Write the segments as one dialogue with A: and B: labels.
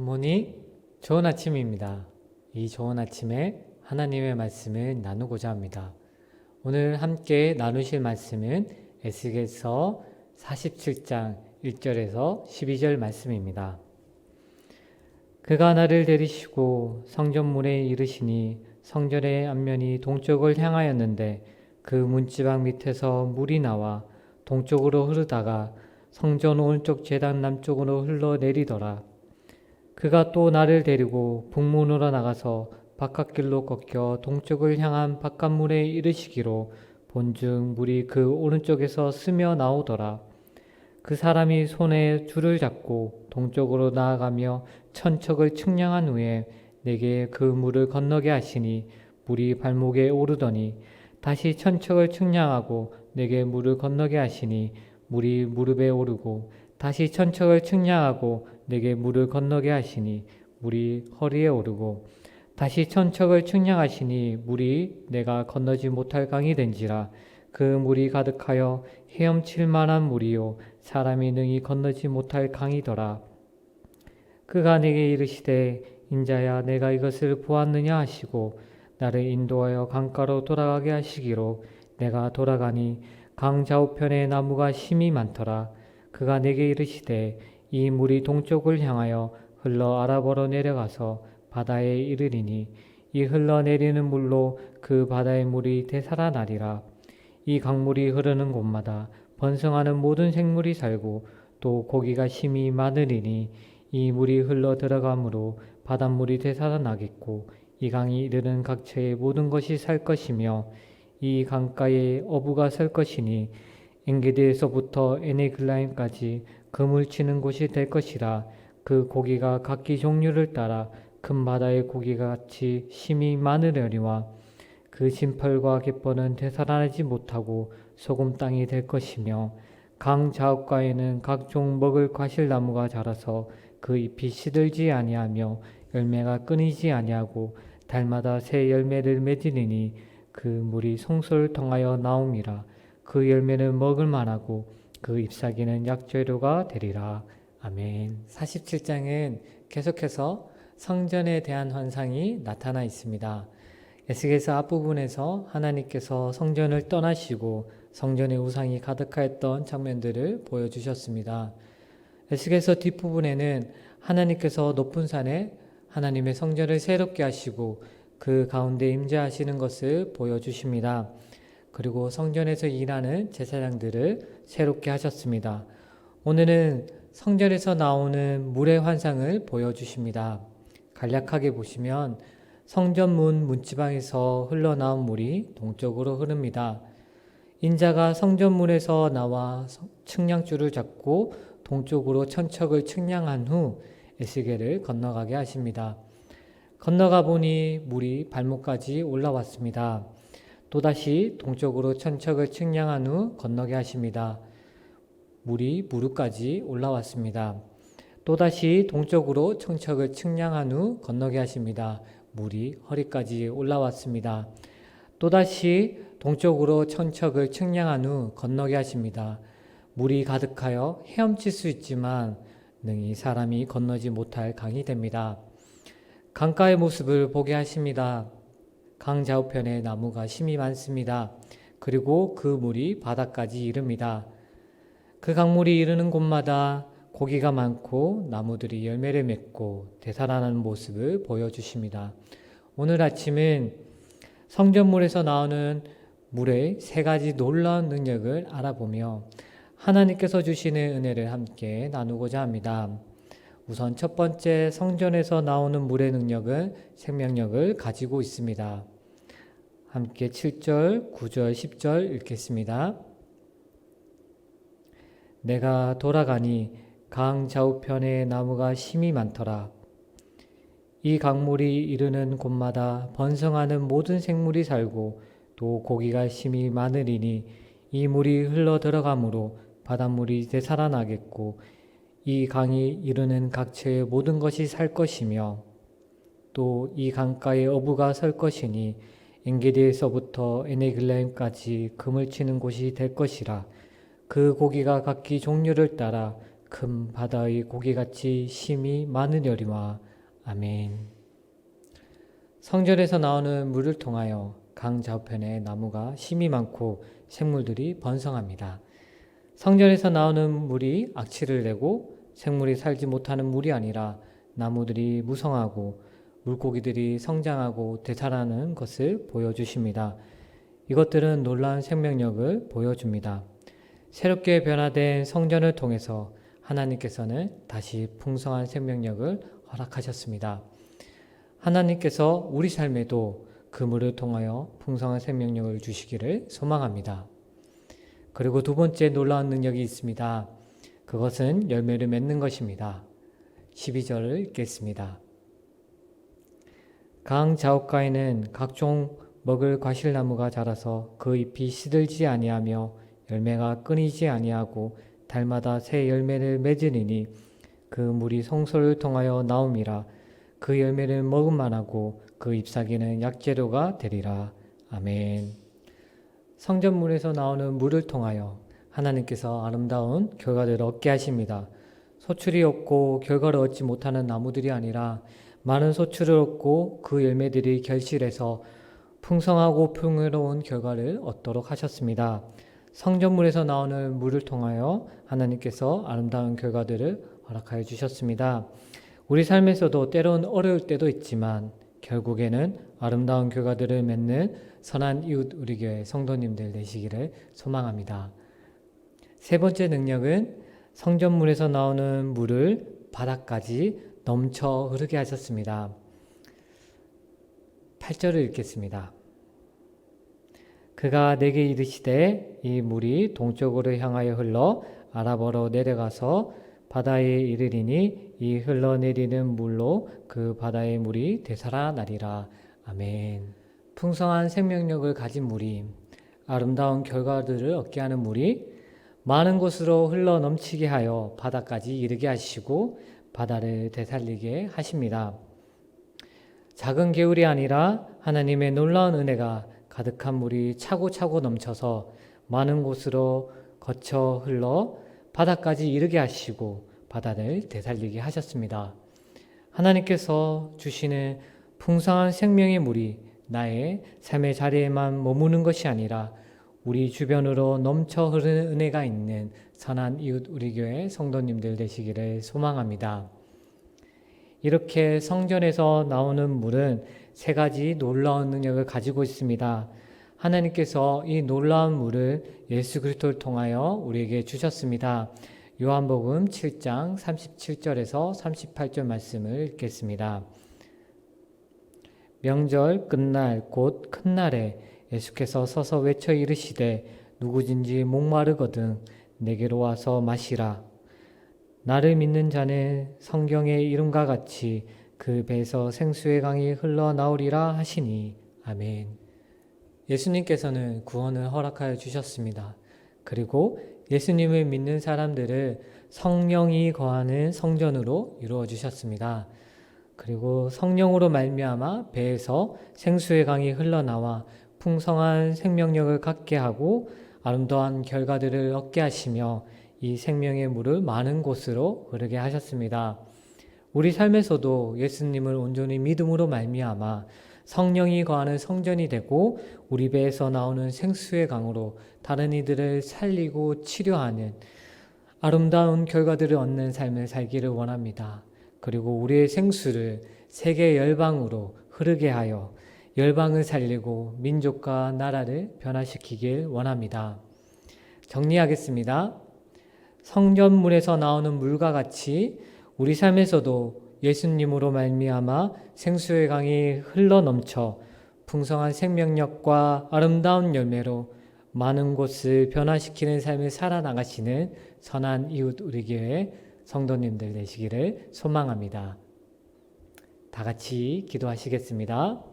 A: 굿모닝 좋은 아침입니다. 이 좋은 아침에 하나님의 말씀을 나누고자 합니다. 오늘 함께 나누실 말씀은 에스겔서 47장 1절에서 12절 말씀입니다. 그가 나를 데리시고 성전문에 이르시니 성전의 앞면이 동쪽을 향하였는데 그 문지방 밑에서 물이 나와 동쪽으로 흐르다가 성전 오른쪽 제단 남쪽으로 흘러내리더라. 그가 또 나를 데리고 북문으로 나가서 바깥길로 꺾여 동쪽을 향한 바깥문에 이르시기로 본즉 물이 그 오른쪽에서 스며 나오더라. 그 사람이 손에 줄을 잡고 동쪽으로 나아가며 천척을 측량한 후에 내게 그 물을 건너게 하시니 물이 발목에 오르더니 다시 천척을 측량하고 내게 물을 건너게 하시니 물이 무릎에 오르고 다시 천척을 측량하고 내게 물을 건너게 하시니 물이 허리에 오르고 다시 천척을 측량하시니 물이 내가 건너지 못할 강이 된지라. 그 물이 가득하여 헤엄칠 만한 물이요. 사람이 능히 건너지 못할 강이더라. 그가 내게 이르시되 인자야 내가 이것을 보았느냐 하시고 나를 인도하여 강가로 돌아가게 하시기로 내가 돌아가니 강 좌우편에 나무가 심이 많더라. 그가 내게 이르시되 이 물이 동쪽을 향하여 흘러 아라보로 내려가서 바다에 이르리니 이 흘러내리는 물로 그 바다의 물이 되살아나리라. 이 강물이 흐르는 곳마다 번성하는 모든 생물이 살고 또 고기가 심히 많으리니 이 물이 흘러 들어가므로 바닷물이 되살아나겠고 이 강이 이르는 각처의 모든 것이 살 것이며 이 강가에 어부가 설 것이니 엔게디에서부터 에네글라임까지 그물 치는 곳이 될 것이라. 그 고기가 각기 종류를 따라 큰 바다의 고기가 같이 심이 많으려니와 그 진펄과 갯벌은 되살아나지 못하고 소금 땅이 될 것이며 강 좌우가에는 각종 먹을 과실나무가 자라서 그 잎이 시들지 아니하며 열매가 끊이지 아니하고 달마다 새 열매를 맺으리니 그 물이 송소를 통하여 나옴이라 그 열매는 먹을 만하고 그 잎사귀는 약재료가 되리라 아멘 47장은 계속해서 성전에 대한 환상이 나타나 있습니다. 에스겔서 앞부분에서 하나님께서 성전을 떠나시고 성전의 우상이 가득하였던 장면들을 보여주셨습니다. 에스겔서 뒷부분에는 하나님께서 높은 산에 하나님의 성전을 새롭게 하시고 그 가운데 임재하시는 것을 보여주십니다. 그리고 성전에서 일하는 제사장들을 새롭게 하셨습니다. 오늘은 성전에서 나오는 물의 환상을 보여주십니다. 간략하게 보시면 성전문 문지방에서 흘러나온 물이 동쪽으로 흐릅니다. 인자가 성전문에서 나와 측량줄을 잡고 동쪽으로 천척을 측량한 후 에스겔을 건너가게 하십니다. 건너가 보니 물이 발목까지 올라왔습니다. 또다시 동쪽으로 천척을 측량한 후 건너게 하십니다. 물이 무릎까지 올라왔습니다. 또다시 동쪽으로 천척을 측량한 후 건너게 하십니다. 물이 허리까지 올라왔습니다. 또다시 동쪽으로 천척을 측량한 후 건너게 하십니다. 물이 가득하여 헤엄칠 수 있지만 능히 사람이 건너지 못할 강이 됩니다. 강가의 모습을 보게 하십니다. 강 좌우편에 나무가 심이 많습니다. 그리고 그 물이 바다까지 이릅니다. 그 강물이 이르는 곳마다 고기가 많고 나무들이 열매를 맺고 되살아나는 모습을 보여주십니다. 오늘 아침은 성전물에서 나오는 물의 세 가지 놀라운 능력을 알아보며 하나님께서 주시는 은혜를 함께 나누고자 합니다. 우선 첫 번째 성전에서 나오는 물의 능력은 생명력을 가지고 있습니다. 함께 7절, 9절, 10절 읽겠습니다. 내가 돌아가니 강 좌우편에 나무가 심이 많더라. 이 강물이 이르는 곳마다 번성하는 모든 생물이 살고 또 고기가 심이 많으리니 이 물이 흘러 들어가므로 바닷물이 되살아나겠고 이 강이 이르는 각처의 모든 것이 살 것이며 또 이 강가에 어부가 설 것이니 엔게디에서부터 에네글렘까지 금을 치는 곳이 될 것이라 그 고기가 각기 종류를 따라 큰 바다의 고기같이 심이 많으려리와 아멘. 성전에서 나오는 물을 통하여 강 좌우편에 나무가 심이 많고 생물들이 번성합니다. 성전에서 나오는 물이 악취를 내고 생물이 살지 못하는 물이 아니라 나무들이 무성하고 물고기들이 성장하고 되살아나는 것을 보여주십니다. 이것들은 놀라운 생명력을 보여줍니다. 새롭게 변화된 성전을 통해서 하나님께서는 다시 풍성한 생명력을 허락하셨습니다. 하나님께서 우리 삶에도 그 물을 통하여 풍성한 생명력을 주시기를 소망합니다. 그리고 두 번째 놀라운 능력이 있습니다. 그것은 열매를 맺는 것입니다. 12절을 읽겠습니다. 강 좌우가에는 각종 먹을 과실나무가 자라서 그 잎이 시들지 아니하며 열매가 끊이지 아니하고 달마다 새 열매를 맺으리니 그 물이 성소를 통하여 나옴이라 그 열매를 먹음만 하고 그 잎사귀는 약재료가 되리라 아멘. 성전물에서 나오는 물을 통하여 하나님께서 아름다운 결과들을 얻게 하십니다. 소출이 없고 결과를 얻지 못하는 나무들이 아니라 많은 소출을 얻고 그 열매들이 결실해서 풍성하고 풍요로운 결과를 얻도록 하셨습니다. 성전물에서 나오는 물을 통하여 하나님께서 아름다운 결과들을 허락하여 주셨습니다. 우리 삶에서도 때론 어려울 때도 있지만 결국에는 아름다운 결과들을 맺는 선한 이웃 우리 교회 성도님들 되시기를 소망합니다. 세 번째 능력은 성전물에서 나오는 물을 바닥까지 넘쳐 흐르게 하셨습니다. 8절을 읽겠습니다. 그가 내게 이르시되 이 물이 동쪽으로 향하여 흘러 아라버로 내려가서 바다에 이르리니 이 흘러내리는 물로 그 바다의 물이 되살아나리라. 아멘. 풍성한 생명력을 가진 물이 아름다운 결과들을 얻게 하는 물이 많은 곳으로 흘러 넘치게 하여 바다까지 이르게 하시고 바다를 되살리게 하십니다. 작은 개울이 아니라 하나님의 놀라운 은혜가 가득한 물이 차고차고 넘쳐서 많은 곳으로 거쳐 흘러 바다까지 이르게 하시고 바다를 되살리게 하셨습니다. 하나님께서 주시는 풍성한 생명의 물이 나의 삶의 자리에만 머무는 것이 아니라 우리 주변으로 넘쳐 흐르는 은혜가 있는 선한 이웃 우리 교회 성도님들 되시기를 소망합니다. 이렇게 성전에서 나오는 물은 세 가지 놀라운 능력을 가지고 있습니다. 하나님께서 이 놀라운 물을 예수 그리스도를 통하여 우리에게 주셨습니다. 요한복음 7장 37절에서 38절 말씀을 읽겠습니다. 명절 끝날 곧 큰 날에 예수께서 서서 외쳐 이르시되 누구든지 목마르거든 내게로 와서 마시라. 나를 믿는 자는 성경의 이름과 같이 그 배에서 생수의 강이 흘러나오리라 하시니 아멘. 예수님께서는 구원을 허락하여 주셨습니다. 그리고 예수님을 믿는 사람들을 성령이 거하는 성전으로 이루어 주셨습니다. 그리고 성령으로 말미암아 배에서 생수의 강이 흘러나와 풍성한 생명력을 갖게 하고 아름다운 결과들을 얻게 하시며 이 생명의 물을 많은 곳으로 흐르게 하셨습니다. 우리 삶에서도 예수님을 온전히 믿음으로 말미암아 성령이 거하는 성전이 되고 우리 배에서 나오는 생수의 강으로 다른 이들을 살리고 치료하는 아름다운 결과들을 얻는 삶을 살기를 원합니다. 그리고 우리의 생수를 세계 열방으로 흐르게 하여 열방을 살리고 민족과 나라를 변화시키길 원합니다. 정리하겠습니다. 성전물에서 나오는 물과 같이 우리 삶에서도 예수님으로 말미암아 생수의 강이 흘러 넘쳐 풍성한 생명력과 아름다운 열매로 많은 곳을 변화시키는 삶을 살아나가시는 선한 이웃 우리 교회 성도님들 되시기를 소망합니다. 다 같이 기도하시겠습니다.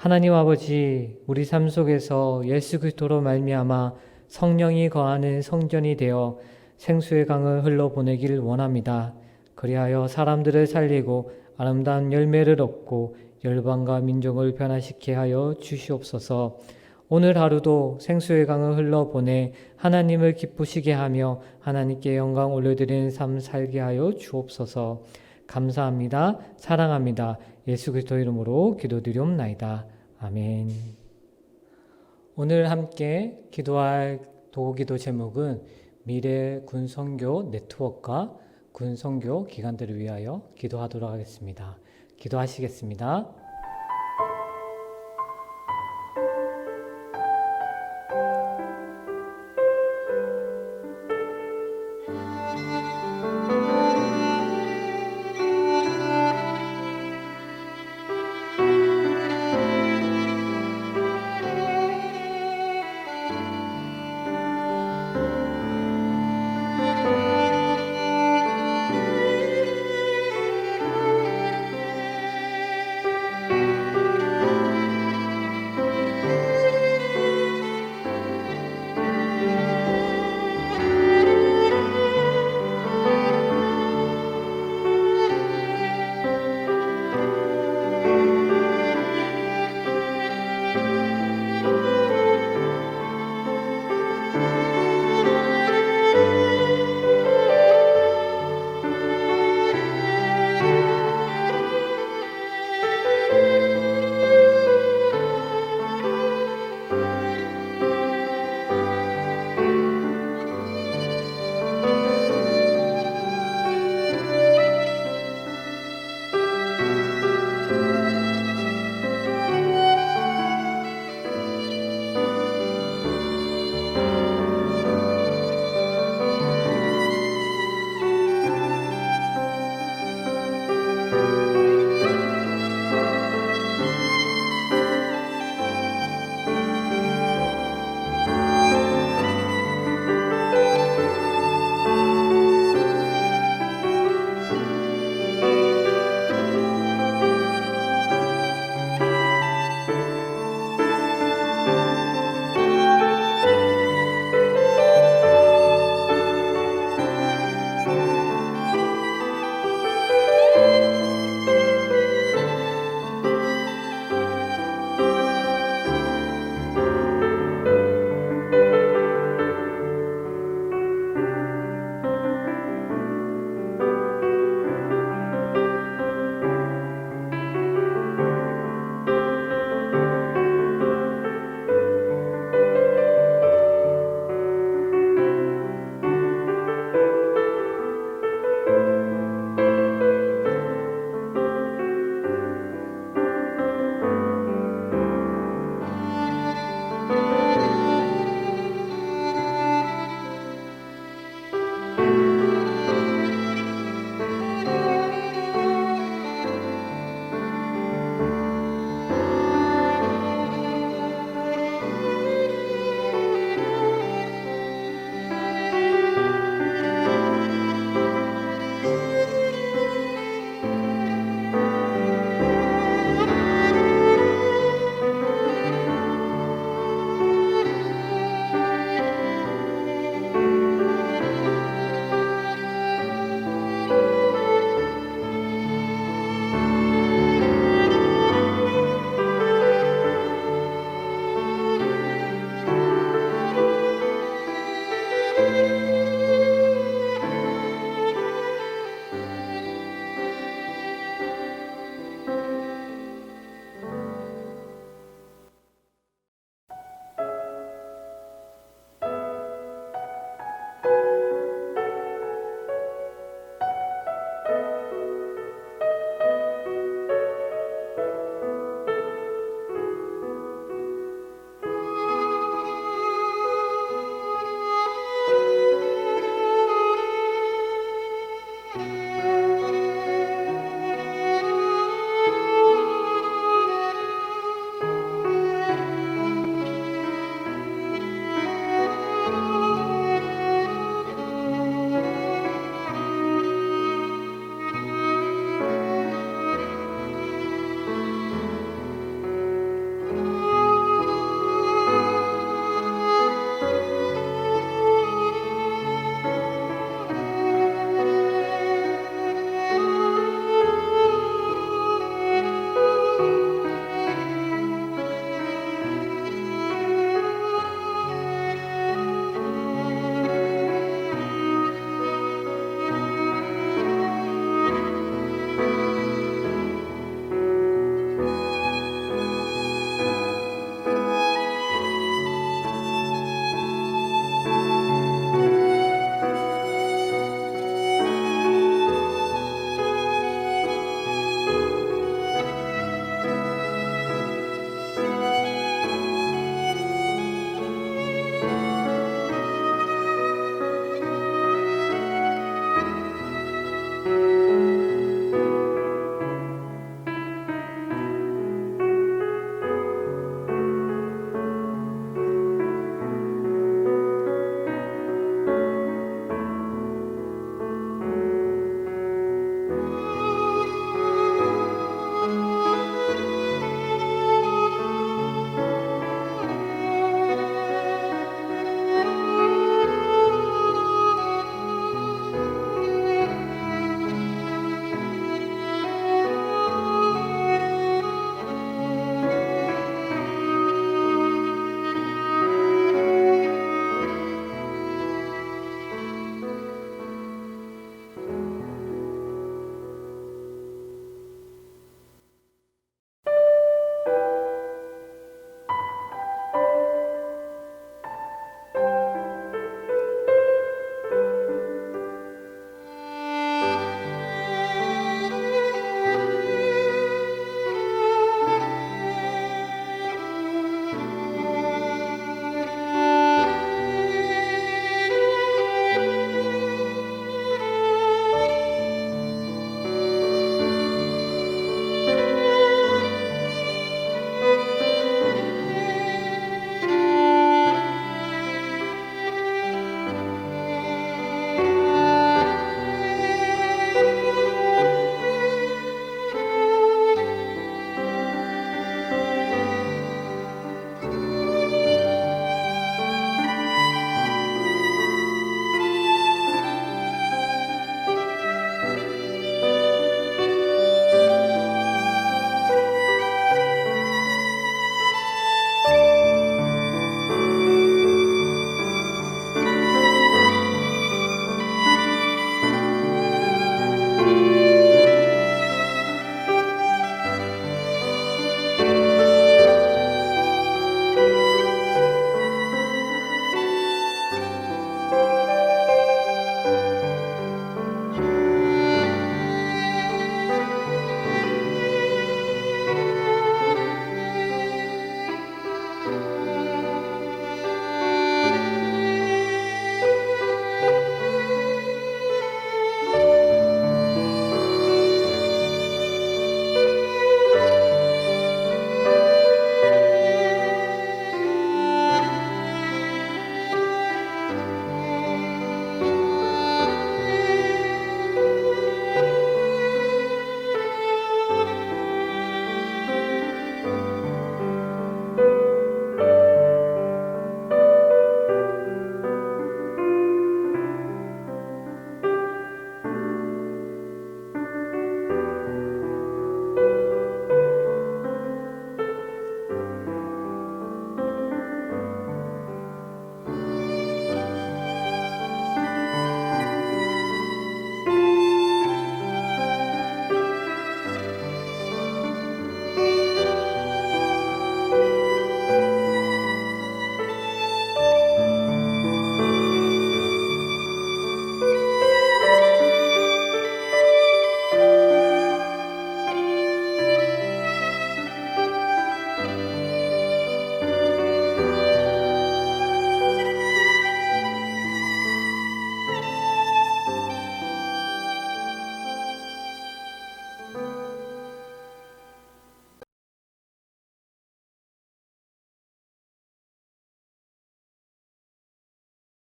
A: 하나님 아버지, 우리 삶 속에서 예수 그리스도로 말미암아 성령이 거하는 성전이 되어 생수의 강을 흘러 보내기를 원합니다. 그리하여 사람들을 살리고 아름다운 열매를 얻고 열방과 민족을 변화시게 하여 주시옵소서. 오늘 하루도 생수의 강을 흘러 보내 하나님을 기쁘시게 하며 하나님께 영광 올려드리는 삶 살게 하여 주옵소서. 감사합니다. 사랑합니다. 예수 그리스도 이름으로 기도드리옵나이다. 아멘. 오늘 함께 기도할 도기도 제목은 미래 군선교 네트워크와 군선교 기관들을 위하여 기도하도록 하겠습니다. 기도하시겠습니다.